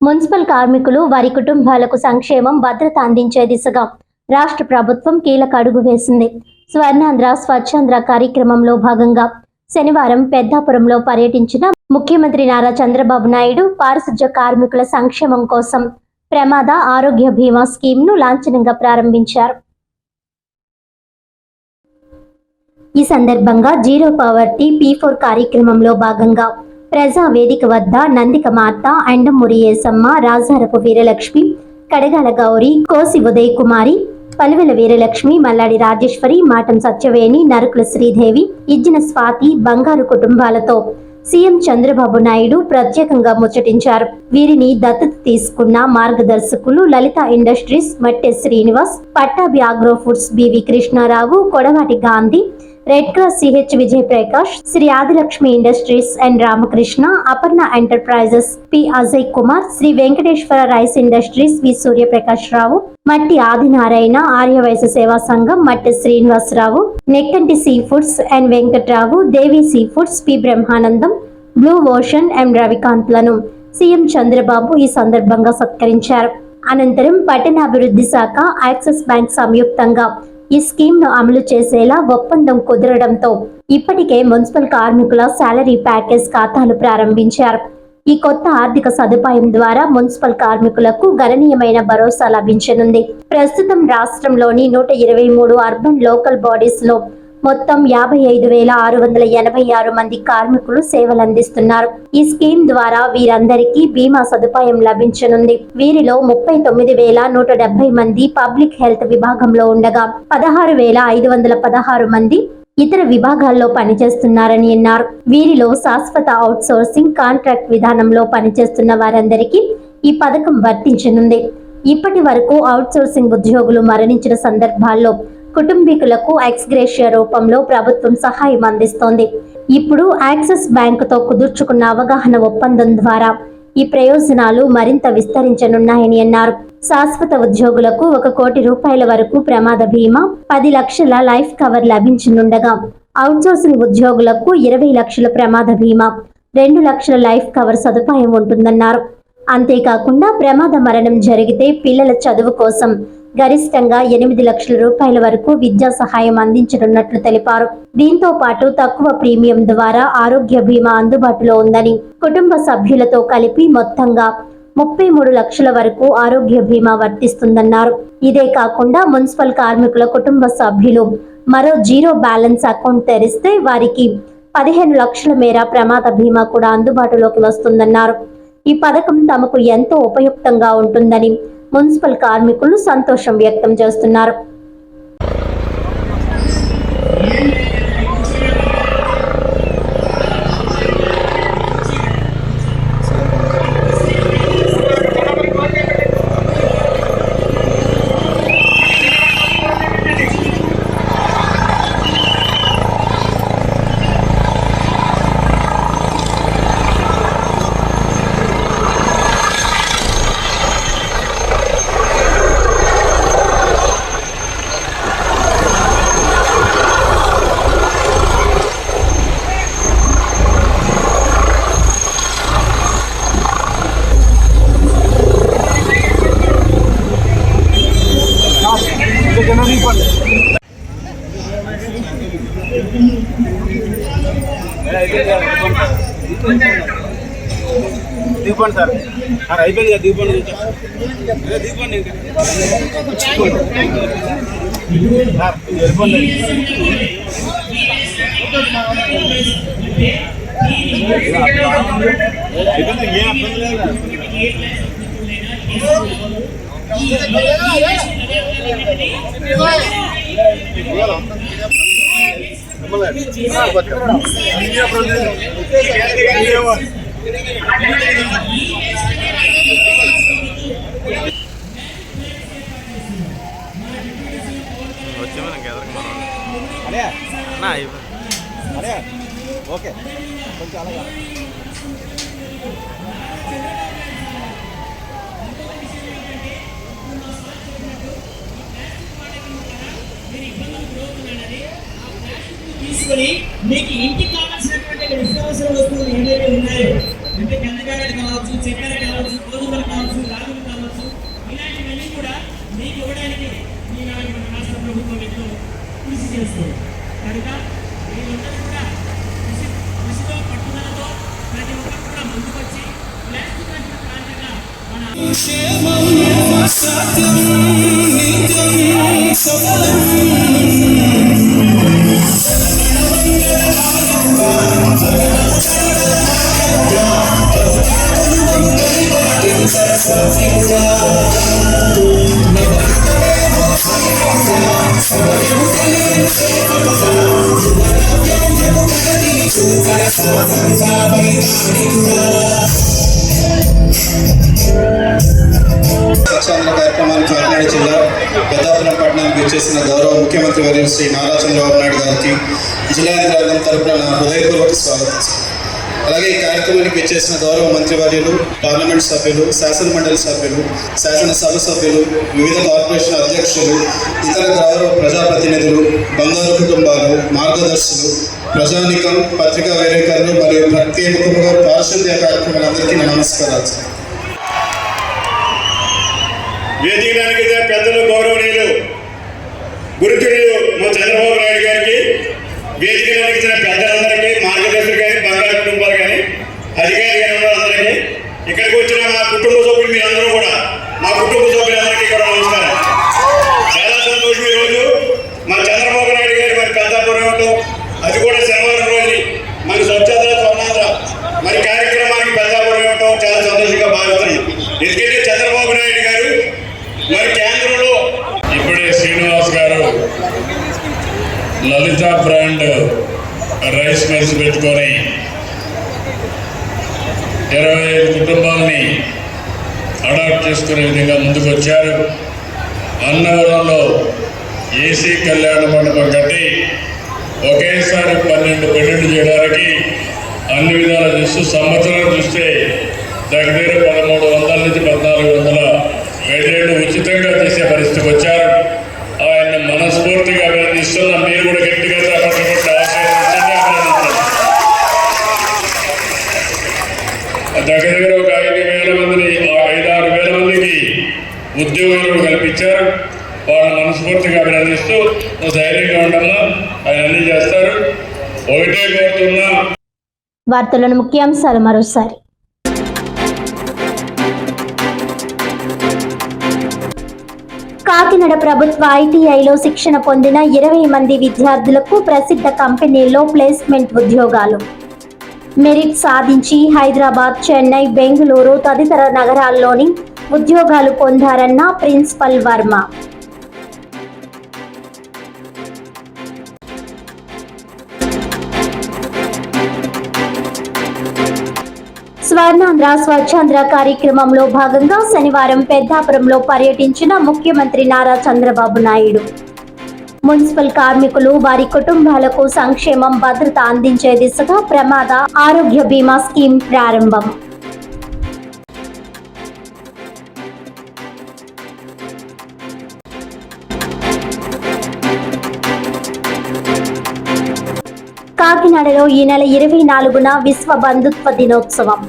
Municipal కార్మికులు వారి కుటుంబాలకు సంక్షేమం భద్రత అందించే దిశగా రాష్ట్ర ప్రభుత్వం కీలక అడుగు వేసింది. స్వర్ణాంధ్ర స్వచ్ఛాంధ్ర కార్యక్రమంలో భాగంగా శనివారం పెద్దాపురంలో పర్యటించిన ముఖ్యమంత్రి నారా చంద్రబాబు నాయుడు పారిశుధ్య కార్మికుల సంక్షేమం కోసం ప్రమాద ఆరోగ్య బీమా స్కీమ్ను లాంఛనంగా ప్రారంభించారు. ఈ సందర్భంగా జీరో పవర్టీ పీ ఫోర్ కార్యక్రమంలో భాగంగా ప్రజా వేదిక వద్ద నందిక మాత అండ్ మురియేసమ్మ రాజారపు వీరలక్ష్మి కడగాల గౌరి కోసి ఉదయ్ కుమారి పలువెల వీరలక్ష్మి మల్లాడి రాజేశ్వరి మాటం సత్యవేణి నరుకుల శ్రీదేవి ఇజ్జిన స్వాతి బంగారు కుటుంబాలతో సీఎం చంద్రబాబు నాయుడు ప్రత్యేకంగా ముచ్చటించారు. వీరిని దత్తత తీసుకున్న మార్గదర్శకులు Lalitha industries Matte Srinivas Pattabhi agro foods B V Krishnarao Kodavati Gandhi red cross C H Vijay Prakash Shri Adilakshmi industries and Ramakrishna Aparna enterprises P Ajay Kumar Shri Venkateswara rice industries V Suryaprakash Rao Matti Adinarayana Arya Vysya Seva Sangham Matti Srinivasarao Nekkanti sea foods and Venkatrao Devi sea foods P Brahmanandam blue ocean M రవికాంత్లను CM Chandrababu ఈ సందర్భంగా సత్కరించారు. అనంతరం పట్టణాభివృద్ధి శాఖ axis bank సంయుక్తంగా ఈ స్కీమ్ను అమలు చేసేలా ఒప్పందం కుదరడంతో ఇప్పటికే మున్సిపల్ కార్మికుల శాలరీ ప్యాకేజ్ ఖాతాలు ప్రారంభించారు. ఈ కొత్త ఆర్థిక సదుపాయం ద్వారా మున్సిపల్ కార్మికులకు గణనీయమైన భరోసా లభించనుంది. ప్రస్తుతం రాష్ట్రంలోని నూట ఇరవై మూడు అర్బన్ లోకల్ బాడీస్లో మొత్తం యాభై ఐదు వేల ఆరు వందల ఎనభై ఆరు మంది కార్మికులు సేవలు అందిస్తున్నారు ఈ స్కీమ్ ద్వారా వీరందరికీ బీమా సదుపాయం లభించనుంది. వీరిలో ముప్పై తొమ్మిది వేల నూట డెబ్బై మంది పబ్లిక్ హెల్త్ విభాగంలో ఉండగా పదహారు వేల ఐదు వందల పదహారు మంది ఇతర విభాగాల్లో పనిచేస్తున్నారని అన్నారు. వీరిలో శాశ్వత అవుట్ సోర్సింగ్ కాంట్రాక్ట్ విధానంలో పనిచేస్తున్న వారందరికీ ఈ పథకం వర్తించనుంది. ఇప్పటి వరకు అవుట్ సోర్సింగ్ ఉద్యోగులు మరణించిన సందర్భాల్లో కుటుంబీకులకు ఎక్స్గ్రేషియా రూపంలో ప్రభుత్వం సహాయం అందిస్తోంది. ఇప్పుడు యాక్సిస్ బ్యాంకుతో కుదుర్చుకున్న అవగాహన ఒప్పందం ద్వారా ఈ ప్రయోజనాలు మరింత విస్తరించనున్నాయని అన్నారు. శాశ్వత ఉద్యోగులకు ఒక కోటి రూపాయల వరకు ప్రమాద బీమా పది లక్షల లైఫ్ కవర్ లభించనుండగా అవుట్సోర్సింగ్ ఉద్యోగులకు ఇరవై లక్షల ప్రమాద బీమా రెండు లక్షల లైఫ్ కవర్ సదుపాయం ఉంటుందన్నారు. అంతేకాకుండా ప్రమాద మరణం జరిగితే పిల్లల చదువు కోసం గరిష్టంగా ఎనిమిది లక్షల రూపాయల వరకు విద్యా సహాయం అందించనున్నట్లు తెలిపారు. దీంతో పాటు తక్కువ ప్రీమియం ద్వారా ఆరోగ్య బీమా అందుబాటులో ఉందని కుటుంబ సభ్యులతో కలిపి మొత్తంగా ముప్పై మూడు లక్షల వరకు ఆరోగ్య బీమా వర్తిస్తుందన్నారు. ఇదే కాకుండా మున్సిపల్ కార్మికుల కుటుంబ సభ్యులు మరో జీరో బ్యాలెన్స్ అకౌంట్ తెరిస్తే వారికి పదిహేను లక్షల మేర ప్రమాద బీమా కూడా అందుబాటులోకి వస్తుందన్నారు. ఈ పథకం తమకు ఎంతో ఉపయుక్తంగా ఉంటుందని మున్సిపల్ కార్మికులు సంతోషం వ్యక్తం చేస్తున్నారు. దిగుకోండి సార్. సార్ అయిపోయింది కదా దిగుకోండి అదే సార్ వెళ్ళిపోండి ఏం అర్థం లేదు? వచ్చే మనం గెదరకు మనం అదే అన్నా అదే ఓకే. కొంచెం అలాగా. తీసుకొని మీకు ఇంటికి కావాల్సినటువంటి నిత్యావసర వస్తువులు ఏవైతే ఉన్నాయో అంటే కందికాయలు కావచ్చు చక్కెర కావచ్చు గోధుమలు కావచ్చు కృషి చేస్తుంది కనుక మీరందరూ కూడా కృషి కృషితో పట్టుదలతో ప్రతి ఒక్కరు కూడా ముందుకొచ్చి ప్లాస్టిక్ రహిత ప్రాంతంగా మన సత్యం సఫలం జిల్లా పెద్దాపురం పట్టణానికి వచ్చేసిన గౌరవ ముఖ్యమంత్రి వర్యులు శ్రీ నారా చంద్రబాబు నాయుడు గారికి జిల్లా యంత్రాంగం తరపున నా హృదయపూర్వక స్వాగతం. అలాగే ఈ కార్యక్రమానికి వచ్చేసిన గౌరవ మంత్రివర్యులు పార్లమెంట్ సభ్యులు శాసన మండలి సభ్యులు శాసనసభ సభ్యులు వివిధ కార్పొరేషన్ అధ్యక్షులు ఇతర గౌరవ ప్రజాప్రతినిధులు బంగారు కుటుంబాలు మార్గదర్శులు ప్రజానికం పత్రికా విలేకరులు మరియు ప్రత్యేకంగా పారిశుద్ధ్య కార్యక్రమాలందరికీ నమస్కారాలు. వేదికడానికి పెద్దలు గౌరవనీయులు గురుతులు మా చంద్రబాబు నాయుడు గారికి వేదికడానికి ఇచ్చిన పెద్దలందరికీ మార్గదర్శకులు కానీ బంగారు కుటుంబాలు కానీ అధికారులు కానీ అందరికీ ఇక్కడికి వచ్చిన మా కుటుంబ సభ్యులు మీరందరూ కూడా మా కుటుంబ సభ్యులందరికీ కూడా నమస్కారం చాలా సంతోషం ఈరోజు మా చంద్రబాబు నాయుడు గారి మరి పెద్దాపురం ఇవ్వటం అది కూడా శనివారం రోజు మరి స్వచ్ఛత స్వర్ణాంధ్ర మరి కార్యక్రమానికి పెద్దాపురం ఇవ్వటం చాలా సంతోషంగా భావిస్తున్నాం ఎందుకంటే చంద్రబాబు నాయుడు గారు మరి కేంద్రంలో ఇప్పుడే శ్రీనివాస్ గారు లలిత బ్రాండ్ రైస్ మిల్స్ పెట్టుకొని ఇరవై ఐదు కుటుంబాలని అడాప్ట్ చేసుకునే విధంగా ముందుకు వచ్చారు అన్నవరంలో ఏసీ కళ్యాణ మండపం కట్టి ఒకేసారి పన్నెండు పెళ్ళిళ్ళు చేయడానికి అన్ని విధాలు చూస్తూ సంవత్సరం చూస్తే దగ్గర దగ్గర పదమూడు వందల నుంచి పద్నాలుగు వందల పెళ్ళిళ్ళు ఉచితంగా చేసే పరిస్థితికి వచ్చారు. దగ్గర ఒక ఐదు వేల మందిని ఆ ఐదారు వేల మందికి ఉద్యోగాలు కల్పించారు. వాళ్ళ మనస్ఫూర్తిగా అభినందిస్తూ ధైర్యంగా ఉండమ్మా. ఆయన అన్ని చేస్తారు. ఒకటే కోరుతున్నా. వార్తలను ముఖ్యాంశాలు మరోసారి. కాకినాడ ప్రభుత్వ ఐటీఐలో శిక్షణ పొందిన ఇరవై మంది విద్యార్థులకు ప్రసిద్ధ కంపెనీల్లో ప్లేస్మెంట్ ఉద్యోగాలు. మెరిట్ సాధించి హైదరాబాద్ చెన్నై బెంగళూరు తదితర నగరాల్లోని ఉద్యోగాలు పొందారన్న ప్రిన్సిపల్ వర్మ. స్వర్ణాంధ్ర స్వచ్ఛాంధ్ర కార్యక్రమంలో భాగంగా శనివారం పెద్దాపురంలో పర్యటించిన ముఖ్యమంత్రి నారా చంద్రబాబు నాయుడు. మున్సిపల్ కార్మికులు వారి కుటుంబాలకు సంక్షేమం భద్రత అందించే దిశగా ప్రమాద ఆరోగ్య బీమా స్కీమ్ ప్రారంభం. కాకినాడలో ఈ నెల ఇరవై నాలుగున విశ్వ బంధుత్వ దినోత్సవం.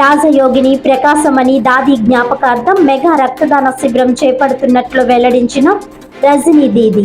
రాజయోగిని ప్రకాశమణి దాది జ్ఞాపకార్థం మెగా రక్తదాన శిబిరం చేపడుతున్నట్లు వెల్లడించిన రజనీ దీది.